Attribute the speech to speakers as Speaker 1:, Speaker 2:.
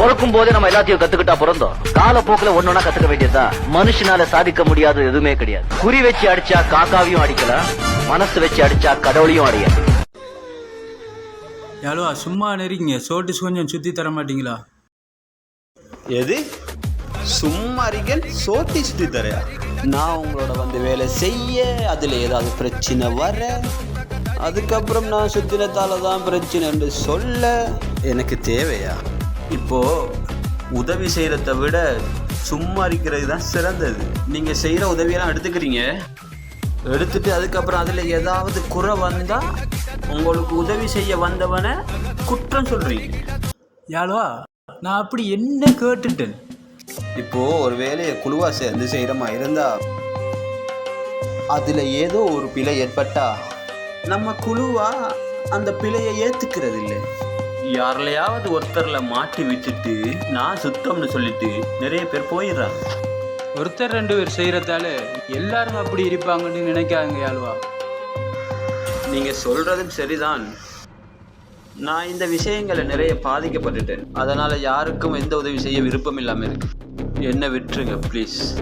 Speaker 1: பிறக்கும் போதே நம்ம எல்லாத்தையும் கத்துக்கிட்டா பிறந்தோம் காலப்போக்குல ஒன்னொன்னா கத்துக்க வேண்டியதுதான். மனுஷனால சாதிக்க முடியாத எதுவுமே கிடையாது. குறி வச்சு அடிச்சா காக்காவையும் அடிக்கலாம் மனசு வச்சு அடிச்சா கடவுளையும் அடியாது.
Speaker 2: யாழுவா சும்மா நெறிங்க சோட்டிஸ் கொஞ்சம் சுற்றி தர மாட்டீங்களா?
Speaker 3: எது? சும்மா இருக்கேன் சோட்டி சுத்தி தரையா நான் உங்களோட வந்து வேலை செய்ய அதில் ஏதாவது பிரச்சனை வர அதுக்கப்புறம் நான் சுத்தினத்தால தான் பிரச்சனைன்னு சொல்ல. எனக்கு தேவையா? இப்போ உதவி செய்கிறத விட சும்மா இருக்கிறது தான் சிறந்தது. நீங்கள் செய்கிற உதவியெல்லாம் எடுத்துக்கிறீங்க. எடுத்துட்டு அதுக்கப்புறம் அதில் ஏதாவது குறை வந்தால் உங்களுக்கு உதவி செய்ய வந்தவனை குற்றம் சொல்கிறீங்க
Speaker 2: யாழுவா நான் அப்படி என்ன கேட்டுட்டேன்?
Speaker 3: இப்போ ஒரு வேலையை குழுவா சேர்ந்து செய்கிறமா இருந்தா அதுல ஏதோ ஒரு பிழை ஏற்பட்டா நம்ம குழுவா அந்த பிழையை ஏத்துக்கிறது இல்லை யாரிலையாவது ஒருத்தர்ல மாட்டி விட்டுட்டு நான் சுத்தம்னு சொல்லிட்டு நிறைய பேர் போயிடுறாங்க
Speaker 2: ஒருத்தர் ரெண்டு பேர் செய்கிறதால எல்லாரும் அப்படி இருப்பாங்கன்னு நினைக்காங்க யாழுவா.
Speaker 3: நீங்க சொல்றதும் சரிதான். நான் இந்த விஷயங்களை நிறைய பாதிக்கப்பட்டுட்டேன். அதனால யாருக்கும் எந்த உதவி செய்ய விருப்பம் இல்லாம இருக்கு. என்ன விட்டுருங்க ப்ளீஸ்